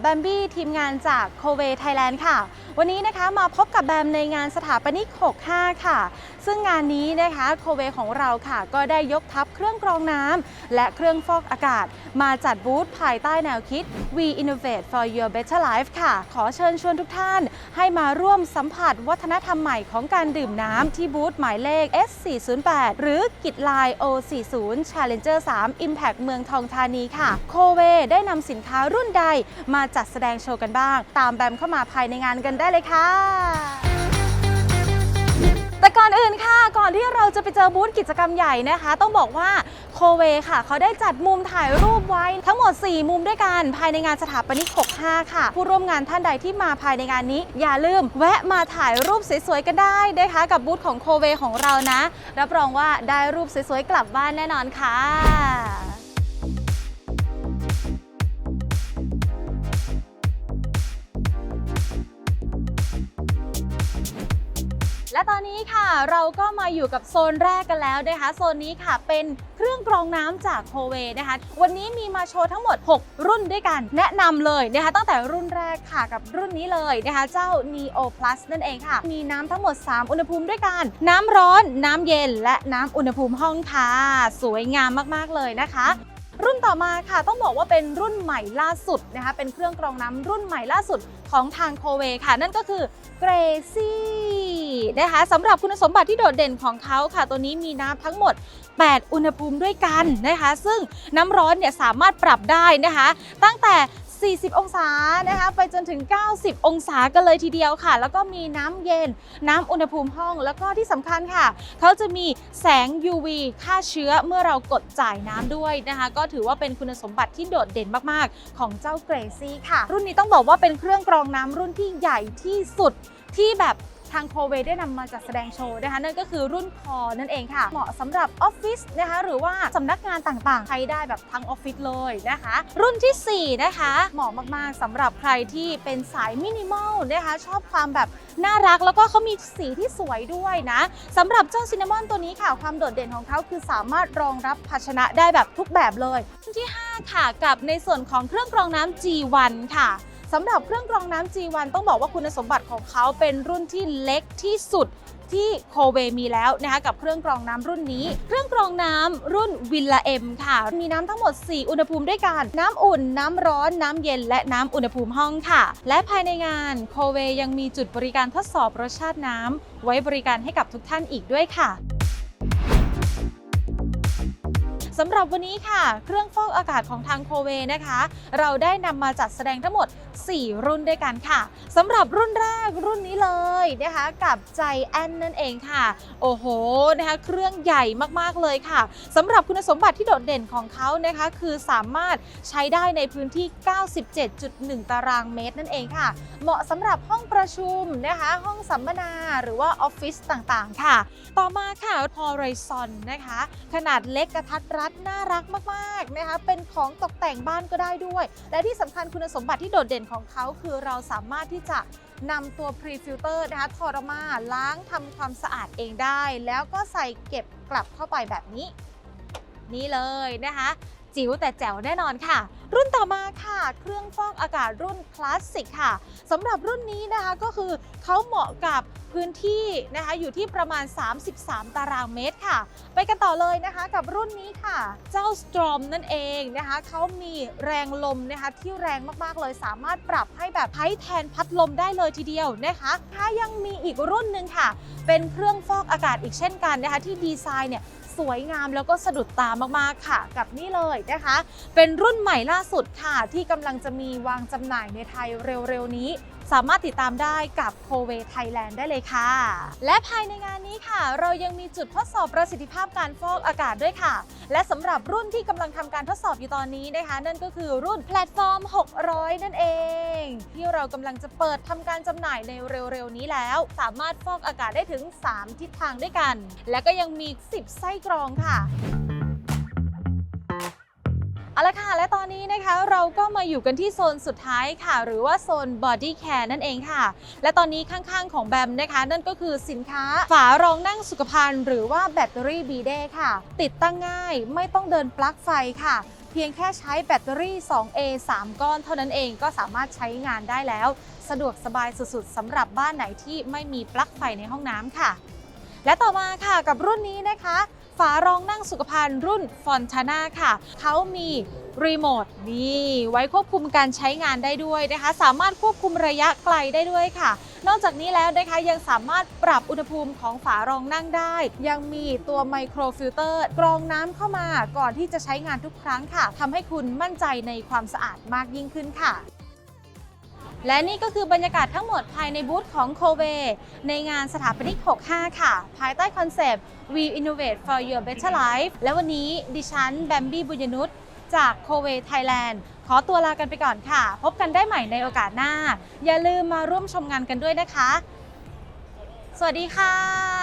แบมบี้ทีมงานจากโคเวไทยแลนด์ค่ะ วันนี้นะคะมาพบกับแบมในงานสถาปนิก 65 ค่ะซึ่งงานนี้นะคะโคเวของเราค่ะ ก็ได้ยกทัพเครื่องกรองน้ำและเครื่องฟอกอากาศ มาจัดบูธภายใต้แนวคิด We Innovate for Your Better Life ค่ะ ขอเชิญชวนทุกท่าน ให้มาร่วมสัมผัสวัฒนธรรมใหม่ของการดื่มน้ำที่บูธหมายเลข S408 หรือกิจไลน์ O40 Challenger 3 Impact เมืองทองธานีค่ะ โคเวได้นำสินค้ารุ่นใดมาจัดแสดงโชว์กันบ้าง ตามแบมเข้ามาภายในงานกันได้เลยค่ะ ก่อนที่เราจะไปเจอบูธกิจกรรมใหญ่นะคะ ต้องบอกว่าโคเวค่ะ เขาได้จัดมุมถ่ายรูปไว้ทั้งหมด 4 มุมด้วยกัน ภายในงานสถาปนิก 65 ค่ะ ผู้ร่วมงานท่านใดที่มาภายในงานนี้ อย่าลืมแวะมาถ่ายรูปสวยๆกันได้นะคะ กับบูธของโคเวของเรานะ รับรองว่าได้รูปสวยๆกลับบ้านแน่นอนค่ะ ตอนนี้ค่ะ เราก็มาอยู่กับโซนแรกกันแล้วนะคะ โซนนี้ค่ะเป็นเครื่องกรองน้ำจากโคเวนะคะ วันนี้มีมาโชว์ทั้งหมด 6 รุ่นด้วยกัน แนะนำเลยนะคะ ตั้งแต่รุ่นแรกค่ะกับรุ่นนี้เลยนะคะ เจ้า Neo Plus นั่นเองค่ะ มีน้ำทั้งหมด 3 อุณหภูมิด้วยกัน น้ำร้อน น้ำเย็น และน้ำอุณหภูมิห้องค่ะ สวยงามมากๆเลยนะคะ รุ่นต่อมาค่ะต้องบอกว่าเป็นรุ่นใหม่ล่าสุดนะคะเป็นเครื่องกรองน้ำรุ่นใหม่ล่าสุดของทางโคเวค่ะ นั่นก็คือเกรซี่นะคะสำหรับคุณสมบัติที่โดดเด่นของเขาค่ะ ตัวนี้มีน้ำทั้งหมด 8 อุณหภูมิด้วยกันนะคะ ซึ่งน้ำร้อนเนี่ยสามารถปรับได้นะคะ ตั้งแต่ 40 องศานะคะไปจนถึง 90 องศากันเลยทีเดียวค่ะ แล้วก็มีน้ำเย็น น้ำอุณหภูมิห้อง แล้วก็ที่สำคัญค่ะ เขาจะมีแสง UV ฆ่าเชื้อเมื่อเรากดจ่ายน้ำด้วยนะคะ ก็ถือว่าเป็นคุณสมบัติที่โดดเด่นมาก ๆ ของเจ้าเกรซี่ค่ะ รุ่นนี้ต้องบอกว่าเป็นเครื่องกรองน้ำรุ่นที่ใหญ่ที่สุดที่แบบ ทางโคเวได้นำมาจัดแสดงโชว์นะคะนั่นก็คือรุ่นคอนั่นเองค่ะ เหมาะสำหรับออฟฟิศนะคะหรือว่าสำนักงานต่างๆ ใช้ได้แบบทั้งออฟฟิศเลยนะคะ รุ่นทีสี่4 นะคะ เหมาะมากๆสำหรับใครที่เป็นสายมินิมอลนะคะชอบความแบบน่ารักแล้วก็เขามีสีที่สวยด้วยนะสำหรับเจ้าซินนามอนตัวนี้ค่ะ ความโดดเด่นของเขาคือสามารถรองรับภาชนะได้แบบทุกแบบเลยทุนที่ 5 ค่ะกับในส่วนของเครื่องกรองน้ำ G1 ค่ะ สำหรับเครื่องกรองน้ำ G1 ต้องบอกว่าคุณสมบัติของเขาเป็นรุ่นที่เล็กที่สุดที่โคเวมีแล้วนะคะกับเครื่องกรองน้ำรุ่นนี้ เครื่องกรองน้ำรุ่นวิลลาเอ็มค่ะ มีน้ำทั้งหมด 4 อุณหภูมิด้วยกัน น้ำอุ่น น้ำร้อน น้ำเย็น และน้ำอุณหภูมิห้องค่ะ และภายในงานโคเวยังมีจุดบริการทดสอบรสชาติน้ำไว้บริการให้กับทุกท่านอีกด้วยค่ะ สำหรับวันนี้ค่ะ เครื่องฟอกอากาศของทางโคเวนะคะ เราได้นำมาจัดแสดงทั้งหมด 4 รุ่นด้วยกันค่ะสำหรับรุ่นแรกรุ่นนี้เลยนะคะกับใจแอนนั่นเองค่ะ โอ้โหนะคะเครื่องใหญ่มากๆเลยค่ะสำหรับคุณสมบัติที่โดดเด่นของเขานะคะคือสามารถใช้ได้ในพื้นที่ 97.1 ตารางเมตรนั่นเองค่ะ เหมาะสำหรับห้องประชุมนะคะห้องสัมมนาหรือว่าออฟฟิศต่างๆ ค่ะ ต่อมาค่ะ Horizon นะคะ ขนาดเล็กกระทัดรัดน่ารักมากๆนะคะเป็นของตกแต่งบ้านก็ได้ด้วย และที่สำคัญคุณสมบัติที่โดดเด่นของเขาคือเราสามารถที่จะนำตัว pre filter นะคะทอรมาล้างทำความสะอาดเองได้ แล้วก็ใส่เก็บกลับเข้าไปแบบนี้ นี่เลยนะคะจิ๋วแต่แจ๋วแน่นอนค่ะ รุ่นต่อมาค่ะ เครื่องฟอกอากาศรุ่นคลาสสิกค่ะสำหรับรุ่นนี้นะคะก็คือเขาเหมาะกับ พื้นที่นะคะอยู่ที่ประมาณ 33 ตารางเมตรค่ะ ไปกันต่อเลยนะคะกับรุ่นนี้ค่ะ เจ้า Storm นั่นเองนะคะเขามีแรงลมนะคะที่แรงมากๆเลยสามารถปรับให้แบบใช้แทนพัดลมได้เลยทีเดียวนะคะถ้ายังมีอีกรุ่นหนึ่งค่ะ เป็นเครื่องฟอกอากาศอีกเช่นกันนะคะที่ดีไซน์เนี่ยสวยงามแล้วก็สะดุดตามากๆค่ะ กับนี่เลยนะคะ เป็นรุ่นใหม่ล่าสุดค่ะ ที่กำลังจะมีวางจำหน่ายในไทยเร็วๆนี้ สามารถติดตามได้กับโคเวไทยแลนด์ได้เลยค่ะ และภายในงานนี้ค่ะ เรายังมีจุดทดสอบประสิทธิภาพการฟอกอากาศด้วยค่ะ และสำหรับรุ่นที่กำลังทำการทดสอบอยู่ตอนนี้นะคะ นั่นก็คือรุ่นแพลตฟอร์ม 600 นั่นเอง ที่เรากำลังจะเปิดทำการจำหน่ายในเร็วๆนี้แล้ว สามารถฟอกอากาศได้ถึง 3 ทิศทางด้วยกัน และก็ยังมี 10 ไส้กรองค่ะ ละค่ะ และตอนนี้นะคะเราก็มาอยู่กันที่โซนสุดท้ายค่ะ หรือว่าโซน Body Care นั่นเองค่ะ และตอนนี้ข้างๆของแบมนะคะ นั่นก็คือสินค้าฝารองนั่งสุขภัณฑ์หรือว่าแบตเตอรี่บีเดค่ะ ติดตั้งง่ายไม่ต้องเดินปลั๊กไฟค่ะเพียงแค่ใช้แบตเตอรี่ 2A 3 ก้อนเท่านั้นเองก็สามารถใช้งานได้แล้ว สะดวกสบายสุดๆสำหรับบ้านไหนที่ไม่มีปลั๊กไฟในห้องน้ำค่ะ และต่อมาค่ะกับรุ่นนี้นะคะ ฝารองนั่งสุขภัณฑ์รุ่นฟอนทาน่าค่ะ เขามีรีโมทนี่ไว้ควบคุมการใช้งานได้ด้วยนะคะ สามารถควบคุมระยะไกลได้ด้วยค่ะ นอกจากนี้แล้วนะคะยังสามารถปรับอุณหภูมิของฝารองนั่งได้ ยังมีตัวไมโครฟิลเตอร์กรองน้ำเข้ามาก่อนที่จะใช้งานทุกครั้งค่ะทำให้คุณมั่นใจในความสะอาดมากยิ่งขึ้นค่ะ และนี่ก็คือบรรยากาศทั้งหมดภายในบูธของโคเวในงานสถาปนิก 65 ค่ะ ภายใต้คอนเซปต์ We Innovate for Your Better Life และวันนี้ดิฉันแบมบี้บุญยนุชจากโคเวไทยแลนด์ขอตัวลากันไปก่อนค่ะ พบกันได้ใหม่ในโอกาสหน้า อย่าลืมมาร่วมชมงานกันด้วยนะคะ สวัสดีค่ะ